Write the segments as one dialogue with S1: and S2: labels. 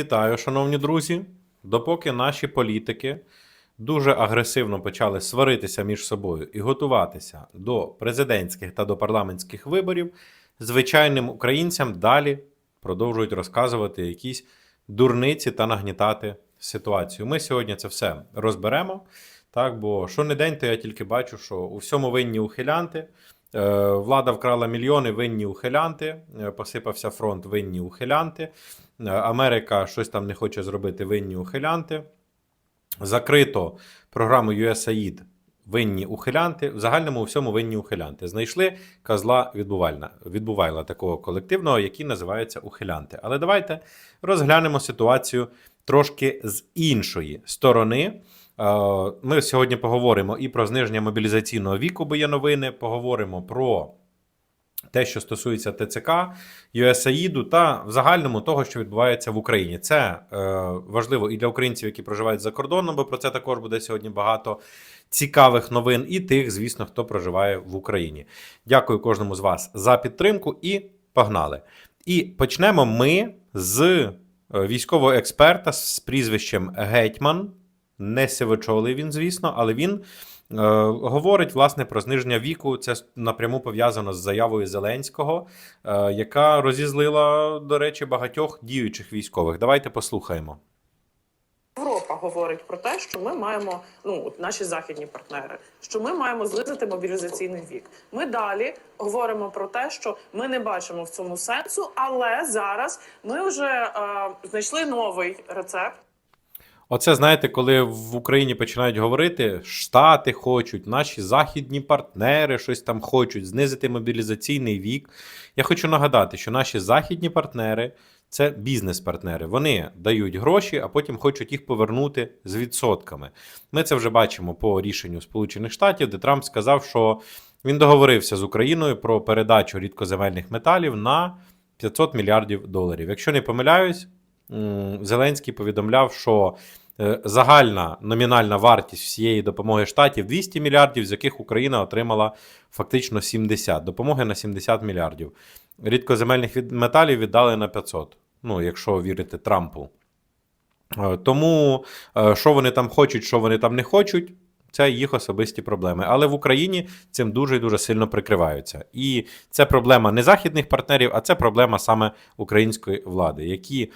S1: Вітаю, шановні друзі. Допоки наші політики дуже агресивно почали сваритися між собою і готуватися до президентських та до парламентських виборів, звичайним українцям далі продовжують розказувати якісь дурниці та нагнітати ситуацію. Ми сьогодні це все розберемо. Так, бо що не день, то я тільки бачу, що у всьому винні ухилянти. Е, Влада вкрала мільйони, винні ухилянти. Е, Посипався фронт, винні ухилянти. Е, Америка щось там не хоче зробити, винні ухилянти. Закрито програму USAID винні ухилянти. В загальному всьому винні ухилянти. Знайшли козла відбувальна, відбувайла такого колективного, який називається ухилянти. Але давайте розглянемо ситуацію трошки з іншої сторони. Е, Ми сьогодні поговоримо і про зниження мобілізаційного віку, бо є новини. Поговоримо про те, що стосується ТЦК, USAID та в загальному того, що відбувається в Україні. Це е, важливо і для українців, які проживають за кордоном, бо про це також буде сьогодні багато цікавих новин, і тих, звісно, хто проживає в Україні. Дякую кожному з вас за підтримку і погнали. І почнемо ми з е, військового експерта з прізвищем Гетьман. Не сивочолий він, звісно, але він е, говорить власне про зниження віку. Це напряму пов'язано з заявою Зеленського, е, яка розізлила, до речі, багатьох діючих військових. Давайте послухаємо.
S2: Європа говорить про те, що ми маємо, ну от наші західні партнери, що ми маємо знизити мобілізаційний вік. Ми далі говоримо про те, що ми не бачимо в цьому сенсу, але зараз ми вже е, знайшли новий рецепт.
S1: Оце знаєте, коли в Україні починають говорити, Штати хочуть, наші західні партнери щось там хочуть знизити мобілізаційний вік. Я хочу нагадати, що наші західні партнери це бізнес-партнери. Вони дають гроші, а потім хочуть їх повернути з відсотками. Ми це вже бачимо по рішенню Сполучених Штатів, де Трамп сказав, що він договорився з Україною про передачу рідкоземельних металів на 500 мільярдів доларів. Якщо не помиляюсь, Зеленський повідомляв, що е, загальна номінальна вартість всієї допомоги штатів 200 мільярдів, з яких Україна отримала фактично 70. Допомоги на 70 мільярдів. Рідкоземельних металів віддали на 500. Ну, якщо вірити Трампу. Е, Тому е, що вони там хочуть, що вони там не хочуть, це їх особисті проблеми. Але в Україні цим дуже і дуже сильно прикриваються. І це проблема не західних партнерів, а це проблема саме української влади, які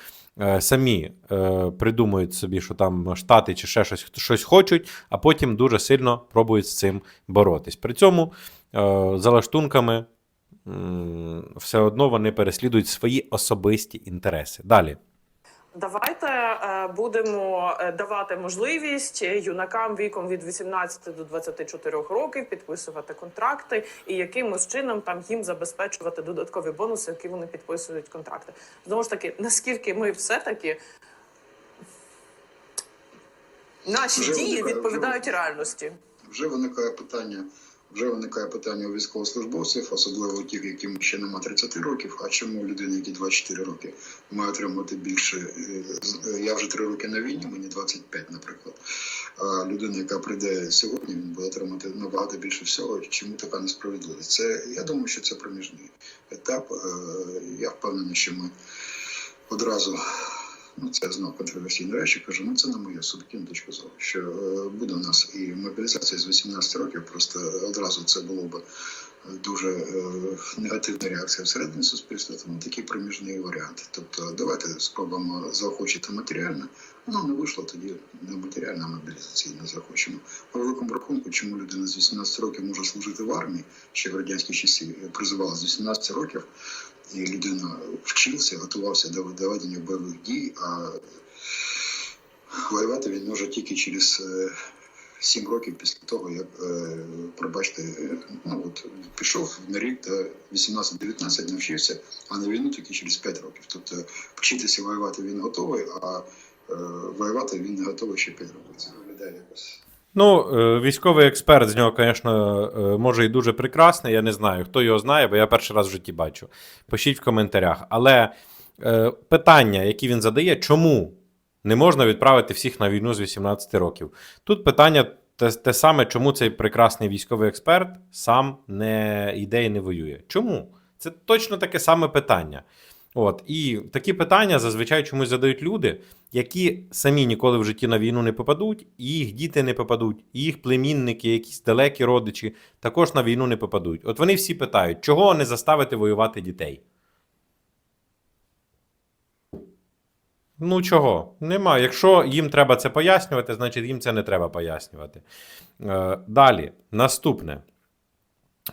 S1: самі е, придумують собі, що там штати чи ще щось, щось хочуть, а потім дуже сильно пробують з цим боротись. При цьому е, за лаштунками все одно вони переслідують свої особисті інтереси. Далі.
S2: Давайте е, будемо е, давати можливість юнакам віком від 18 до 24 років підписувати контракти і якимось чином там їм забезпечувати додаткові бонуси, які вони підписують контракти. Знову ж таки, наскільки ми все таки наші
S3: Вже
S2: дії
S3: виникає,
S2: відповідають
S3: вже-
S2: реальності.
S3: Вже виникає питання. Вже виникає питання у військовослужбовців, особливо у тих, яким ще нема 30 років. А чому людина, які 24 роки, має отримувати більше? Е, Я вже 3 роки на війні, мені 25, наприклад. А людина, яка прийде сьогодні, він буде отримати набагато більше всього. Чому така несправедливість? Це я думаю, що це проміжний етап. Е, Я впевнений, що ми одразу. Ну, це знов контроверсійні речі. Кажу, ну це на мою суб'єктивну точку зору. Що е, буде у нас і мобілізація з 18 років, просто одразу це було б дуже е, негативна реакція всередині суспільства, тому такий проміжний варіант. Тобто, давайте спробуємо заохочити матеріально. Ну не вийшло тоді не матеріально, а мобілізаційно захочемо. По великому рахунку, чому людина з 18 років може служити в армії, ще в радянські часи призивала з 18 років і людина вчився, готувався до доведення бойових дій, а воювати він може тільки через е, 7 років після того, як, е, пробачте, ну от пішов на рік до 18-19, навчився, а на війну тільки через 5 років. Тобто вчитися воювати він готовий, а е, воювати він не готовий ще 5 років. Це виглядає якось.
S1: Ну, е, військовий експерт з нього, звісно, е, може і дуже прекрасний. Я не знаю, хто його знає, бо я перший раз в житті бачу. Пишіть в коментарях. Але е, питання, які він задає, чому не можна відправити всіх на війну з 18 років? Тут питання те, те саме, чому цей прекрасний військовий експерт сам не йде і не воює. Чому? Це точно таке саме питання. От і такі питання зазвичай чомусь задають люди, які самі ніколи в житті на війну не попадуть, і їх діти не попадуть, їх племінники, якісь далекі родичі також на війну не попадуть. От вони всі питають, чого не заставити воювати дітей? Ну чого? Нема. Якщо їм треба це пояснювати, значить їм це не треба пояснювати. Е, далі, наступне.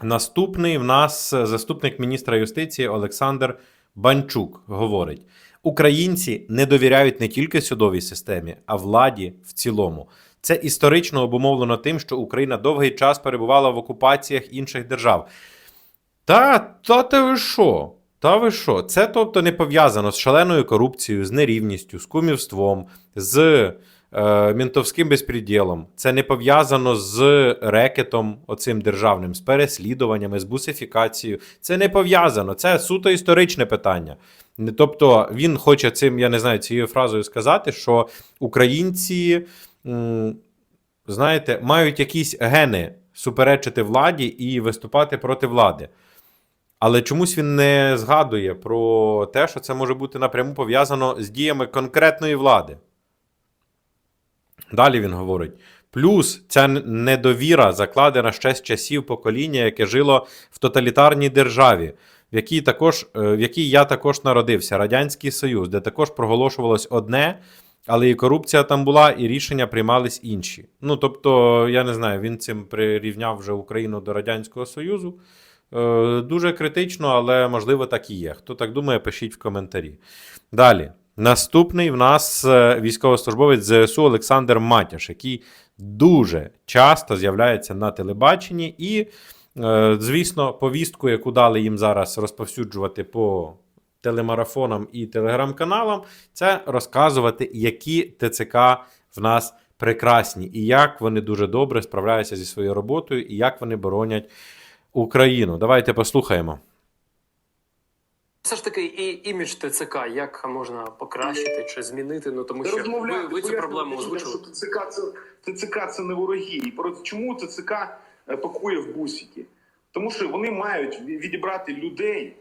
S1: Наступний в нас заступник міністра юстиції Олександр Банчук говорить: українці не довіряють не тільки судовій системі, а владі в цілому. Це історично обумовлено тим, що Україна довгий час перебувала в окупаціях інших держав. Та, та ти ви що? Та ви що? Це тобто не пов'язано з шаленою корупцією, з нерівністю, з кумівством, з е, мінтовським безпреділом. Це не пов'язано з рекетом оцим державним, з переслідуваннями, з бусифікацією. Це не пов'язано. Це суто історичне питання. Тобто він хоче цим, я не знаю, цією фразою сказати, що українці, знаєте, мають якісь гени суперечити владі і виступати проти влади. Але чомусь він не згадує про те, що це може бути напряму пов'язано з діями конкретної влади. Далі він говорить: плюс ця недовіра закладена ще з часів покоління, яке жило в тоталітарній державі, в якій, також, е, в якій я також народився, Радянський Союз, де також проголошувалось одне, але і корупція там була, і рішення приймались інші. Ну тобто, я не знаю, він цим прирівняв вже Україну до Радянського Союзу. Е, Дуже критично, але можливо так і є. Хто так думає, пишіть в коментарі. Далі. Наступний в нас е, військовослужбовець ЗСУ Олександр Матяш, який дуже часто з'являється на телебаченні, і, е, звісно, повістку, яку дали їм зараз розповсюджувати по телемарафонам і телеграм-каналам, це розказувати, які ТЦК в нас прекрасні, і як вони дуже добре справляються зі своєю роботою, і як вони боронять Україну. Давайте послухаємо.
S4: Все ж таки, і імідж ТЦК, як можна покращити чи змінити? Ну тому що ви,
S5: розмовляти,
S4: ви цю проблему озвучили.
S5: ТЦК це ТЦК це не вороги. І про чому ТЦК е, пакує в бусики? Тому що вони мають відібрати людей,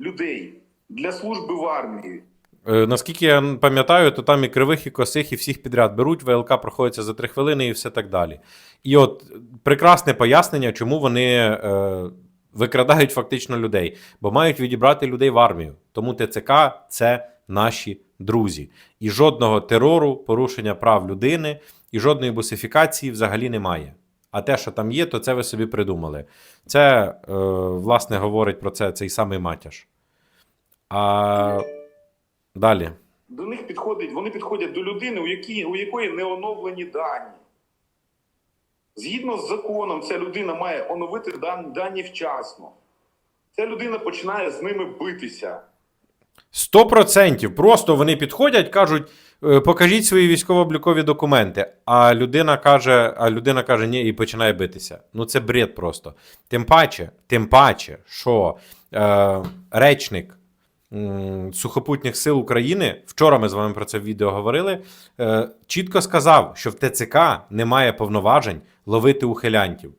S5: людей для служби в армії.
S1: Е, Наскільки я пам'ятаю, то там і кривих, і косих, і всіх підряд беруть, ВЛК проходиться за три хвилини і все так далі. І от прекрасне пояснення, чому вони е, викрадають фактично людей, бо мають відібрати людей в армію. Тому ТЦК це наші друзі. І жодного терору, порушення прав людини і жодної бусифікації взагалі немає. А те, що там є, то це ви собі придумали. Це, е, власне, говорить про це цей самий матяш. А далі.
S5: До них підходить, вони підходять до людини, у, якій, у якої не оновлені дані. Згідно з законом, ця людина має оновити дан- дані вчасно. Ця людина починає з ними битися.
S1: Сто процентів. Просто вони підходять, кажуть, «Е, покажіть свої військово-облікові документи. А людина каже, а людина каже, ні, і починає битися. Ну це бред просто. Тим паче, тим паче, що е, речник Сухопутніх сил України, вчора ми з вами про це в відео говорили, е, чітко сказав, що в ТЦК немає повноважень ловити ухилянтів.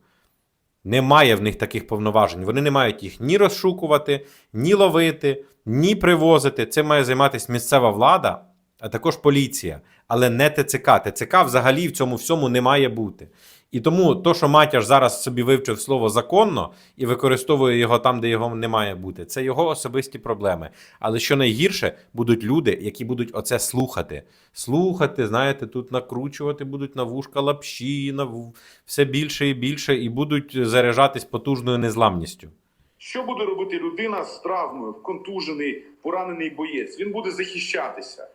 S1: Немає в них таких повноважень. Вони не мають їх ні розшукувати, ні ловити, ні привозити. Цим має займатися місцева влада, а також поліція, але не ТЦК. ТЦК взагалі в цьому всьому не має бути. І тому то, що Матяш зараз собі вивчив слово законно і використовує його там, де його не має бути, це його особисті проблеми. Але що найгірше, будуть люди, які будуть оце слухати. Слухати, знаєте, тут накручувати будуть на вушка лапші, на все більше і більше, і будуть заряджатись потужною незламністю.
S5: Що буде робити людина з травмою, контужений, поранений боєць? Він буде захищатися.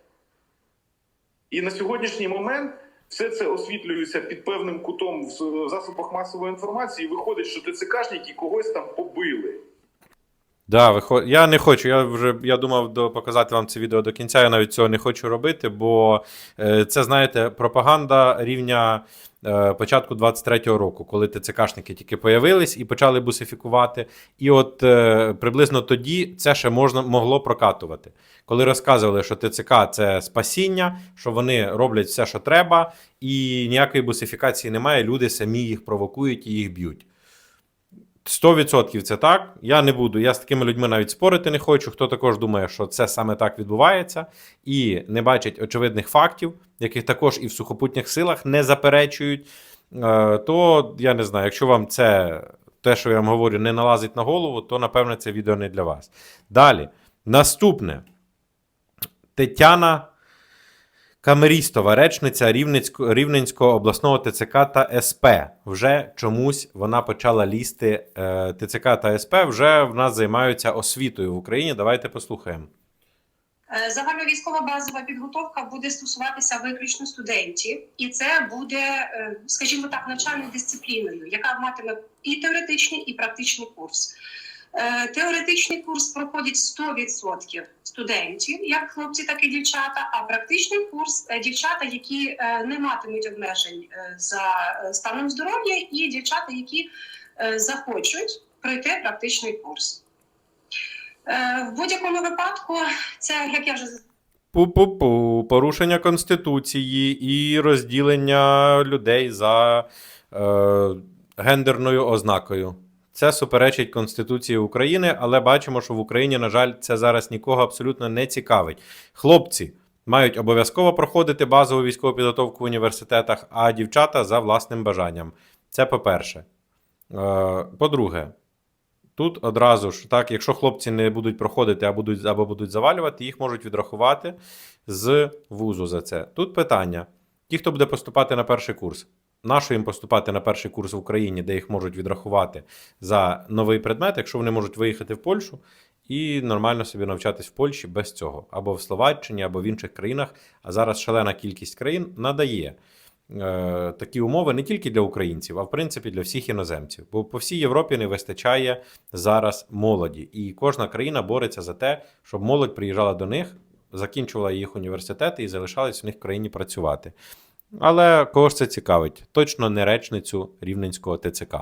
S5: І на сьогоднішній момент все це освітлюється під певним кутом в засобах масової інформації. І виходить, що ТЦКшники когось там побили.
S1: Да, виход... Я не хочу. Я вже я думав до... показати вам це відео до кінця. Я навіть цього не хочу робити, бо е, це, знаєте, пропаганда рівня е, початку 23-го року, коли ТЦКшники тільки появились і почали бусифікувати. І от е, приблизно тоді це ще можна могло прокатувати. Коли розказували, що ТЦК це спасіння, що вони роблять все, що треба, і ніякої бусифікації немає. Люди самі їх провокують і їх б'ють. 100% це так. Я не буду. Я з такими людьми навіть спорити не хочу. Хто також думає, що це саме так відбувається, і не бачить очевидних фактів, яких також і в сухопутніх силах не заперечують. е, То я не знаю, якщо вам це те, що я вам говорю, не налазить на голову, то напевне це відео не для вас. Далі. Наступне. Тетяна Камерістова, речниця Рівненського, обласного ТЦК та СП. Вже чомусь вона почала лізти. е, ТЦК та СП вже в нас займаються освітою в Україні. Давайте послухаємо.
S6: Е, Загальновійськова базова підготовка буде стосуватися виключно студентів, і це буде, е, скажімо так, навчальною дисципліною, яка матиме і теоретичний, і практичний курс. Е, Теоретичний курс проходить 100% студентів, як хлопці, так і дівчата. А практичний курс е, дівчата, які е, не матимуть обмежень за станом здоров'я, і дівчата, які захочуть пройти практичний курс. В будь-якому випадку, це як я вже
S1: Пу-пу-пу, порушення Конституції і розділення людей за е, гендерною ознакою. Це суперечить Конституції України, але бачимо, що в Україні, на жаль, це зараз нікого абсолютно не цікавить. Хлопці мають обов'язково проходити базову військову підготовку в університетах, а дівчата за власним бажанням. Це по-перше. Е, по-друге, Тут одразу ж, так, якщо хлопці не будуть проходити, а будуть, або будуть завалювати, їх можуть відрахувати з вузу за це. Тут питання: ті, хто буде поступати на перший курс, нащо їм поступати на перший курс в Україні, де їх можуть відрахувати за новий предмет, якщо вони можуть виїхати в Польщу і нормально собі навчатись в Польщі без цього, або в Словаччині, або в інших країнах. А зараз шалена кількість країн надає е, такі умови не тільки для українців, а в принципі для всіх іноземців. Бо по всій Європі не вистачає зараз молоді, і кожна країна бореться за те, щоб молодь приїжджала до них, закінчувала їх університети і залишалась в них в країні працювати. Але кого ж це цікавить? Точно не речницю рівненського ТЦК.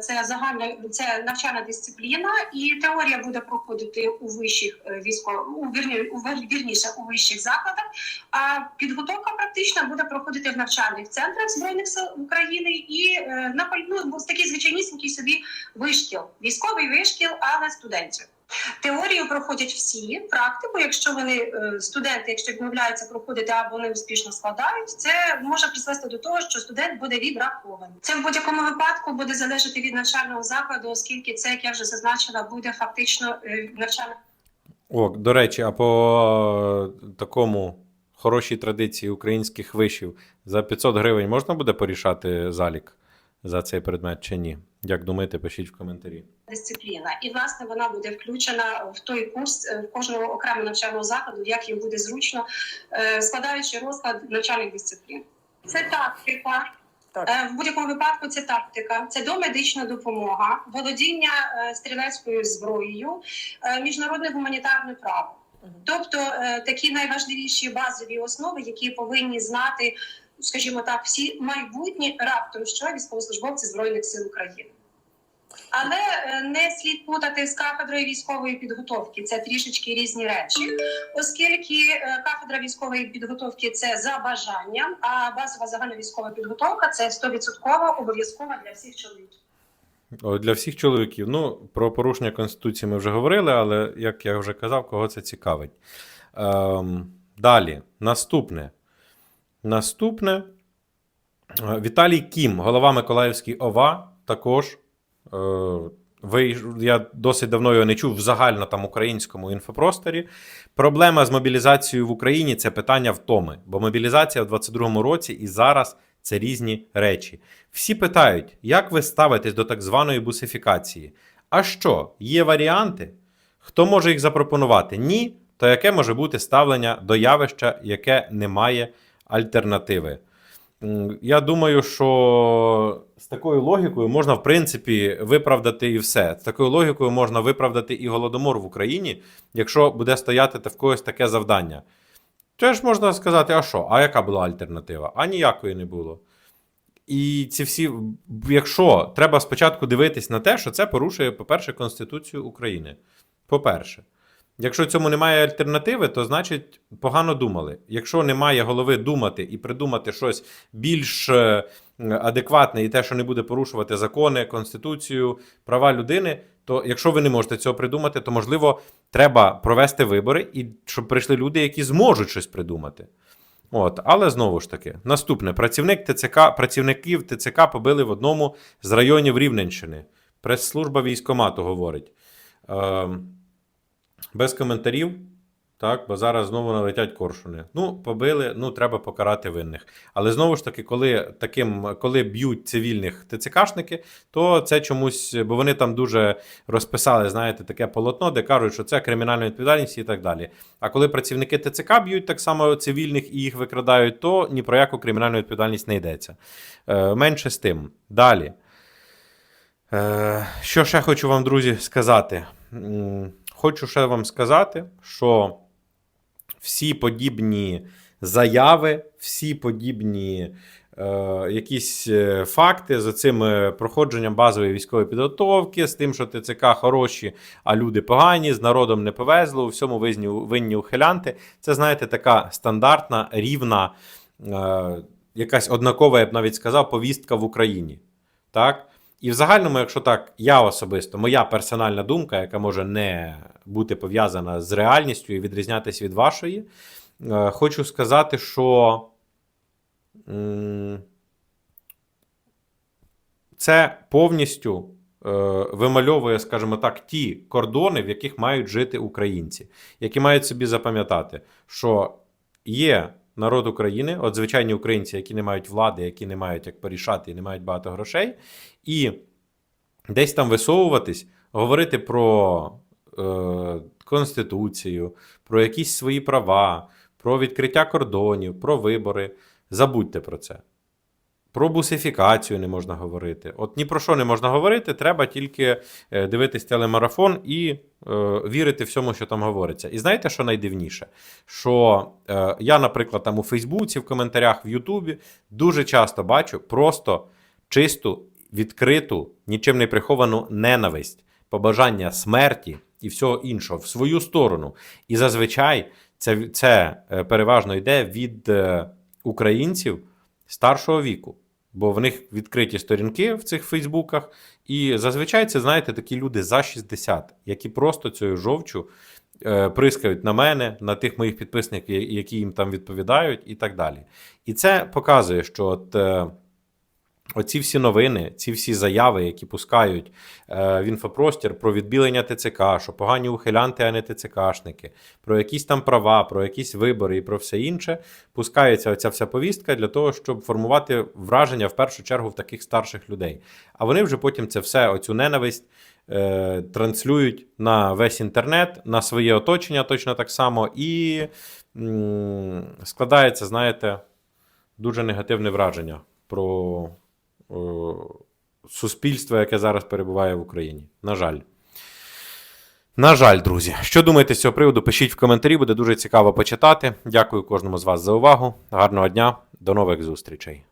S6: Це загальна це навчальна дисципліна, і теорія буде проходити у вищих е, військо у вірні у вірніше у вищих закладах. А підготовка практична буде проходити в навчальних центрах збройних сил України і е, на ну, такий звичайнісінький собі вишкіл, військовий вишкіл, але студентів. Теорію проходять всі практику. Якщо вони е, студенти, якщо відмовляються проходити або не успішно складають, це може призвести до того, що студент буде відрахований. Це в будь-якому випадку буде залежати від навчального закладу, оскільки це, як я вже зазначила, буде фактично е, навчальна
S1: О, до речі, а по е, такому хорошій традиції українських вишів за 500 гривень можна буде порішати залік за цей предмет чи ні? Як думаєте, пишіть в коментарі.
S6: дисципліна, і власне вона буде включена в той курс е, в кожного окремого навчального закладу, як їм буде зручно, е, складаючи розклад навчальних дисциплін. Це тактика.
S2: Так.
S6: Е, В будь-якому випадку це тактика, це домедична допомога, володіння стрілецькою зброєю, міжнародне гуманітарне право. Тобто такі найважливіші базові основи, які повинні знати, скажімо так, всі майбутні раптом що військовослужбовці збройних сил України. Але е, не слід путати з кафедрою військової підготовки. Це трішечки різні речі, оскільки е, кафедра військової підготовки це за бажанням, а базова загальна військова підготовка це 100% обов'язкова для всіх чоловіків.
S1: Для всіх чоловіків. Ну, про порушення Конституції ми вже говорили, але як я вже казав, кого це цікавить. Ем, далі, наступне. Наступне. Е, Віталій Кім, голова Миколаївської ОВА, також. Е, ви, я досить давно його не чув в загально там українському інфопросторі. Проблема з мобілізацією в Україні це питання втоми, бо мобілізація в 22-му році і зараз це різні речі. Всі питають, як ви ставитесь до так званої бусифікації? А що, є варіанти? Хто може їх запропонувати? Ні, то яке може бути ставлення до явища, яке не має альтернативи? Я думаю, що з такою логікою можна, в принципі, виправдати і все. З такою логікою можна виправдати і голодомор в Україні, якщо буде стояти в когось таке завдання. Теж можна сказати, а що? А яка була альтернатива? А ніякої не було. І ці всі, якщо треба спочатку дивитись на те, що це порушує, по-перше, Конституцію України. По-перше, якщо цьому немає альтернативи, то значить погано думали. Якщо немає голови думати і придумати щось більш е, адекватне і те, що не буде порушувати закони, конституцію, права людини, то якщо ви не можете цього придумати, то можливо треба провести вибори і щоб прийшли люди, які зможуть щось придумати. От, але знову ж таки, наступне: працівник ТЦК, працівників ТЦК побили в одному з районів Рівненщини. Прес-служба військомату говорить. Е, без коментарів. Так, бо зараз знову налетять коршуни. Ну, побили, ну треба покарати винних. Але знову ж таки, коли таким, коли б'ють цивільних ТЦКшники, то це чомусь, бо вони там дуже розписали, знаєте, таке полотно, де кажуть, що це кримінальна відповідальність і так далі. А коли працівники ТЦК б'ють так само цивільних і їх викрадають, то ні про яку кримінальну відповідальність не йдеться. Е, менше з тим. Далі. Е, що ще хочу вам, друзі, сказати? Хочу ще вам сказати, що всі подібні заяви, всі подібні е, якісь е, факти за цим е, проходженням базової військової підготовки, з тим, що ТЦК хороші, а люди погані, з народом не повезло, у всьому винні, винні ухилянти. Це, знаєте, така стандартна, рівна, е, якась однакова, я б навіть сказав, повістка в Україні. Так? І в загальному, якщо так, я особисто, моя персональна думка, яка може не бути пов'язана з реальністю і відрізнятися від вашої, е, хочу сказати, що це повністю е, вимальовує, скажімо так, ті кордони, в яких мають жити українці, які мають собі запам'ятати, що є народ України, от звичайні українці, які не мають влади, які не мають як порішати і не мають багато грошей, і десь там висовуватись, говорити про е, Конституцію, про якісь свої права, про відкриття кордонів, про вибори. Забудьте про це. Про бусифікацію не можна говорити. От ні про що не можна говорити, треба тільки е, дивитись телемарафон і е, вірити всьому, що там говориться. І знаєте, що найдивніше? Що е, я, наприклад, там у Фейсбуці, в коментарях, в Ютубі дуже часто бачу просто чисту, відкриту, нічим не приховану ненависть, побажання смерті і всього іншого в свою сторону. І зазвичай це, це е, переважно йде від е, українців старшого віку. Бо в них відкриті сторінки в цих Фейсбуках, і зазвичай це, знаєте, такі люди за 60, які просто цією жовчу е, прискають на мене, на тих моїх підписників, які їм там відповідають, і так далі. І це показує, що от, е, оці всі новини, ці всі заяви, які пускають е, в інфопростір про відбілення ТЦК, що погані ухилянти, а не ТЦКшники, про якісь там права, про якісь вибори і про все інше, пускається оця вся повістка для того, щоб формувати враження в першу чергу в таких старших людей. А вони вже потім це все, оцю ненависть. е, Транслюють на весь інтернет, на своє оточення точно так само, і складається, знаєте, дуже негативне враження про о, суспільство, яке зараз перебуває в Україні. На жаль. На жаль, друзі. Що думаєте з цього приводу? Пишіть в коментарі, буде дуже цікаво почитати. Дякую кожному з вас за увагу. Гарного дня, до нових зустрічей.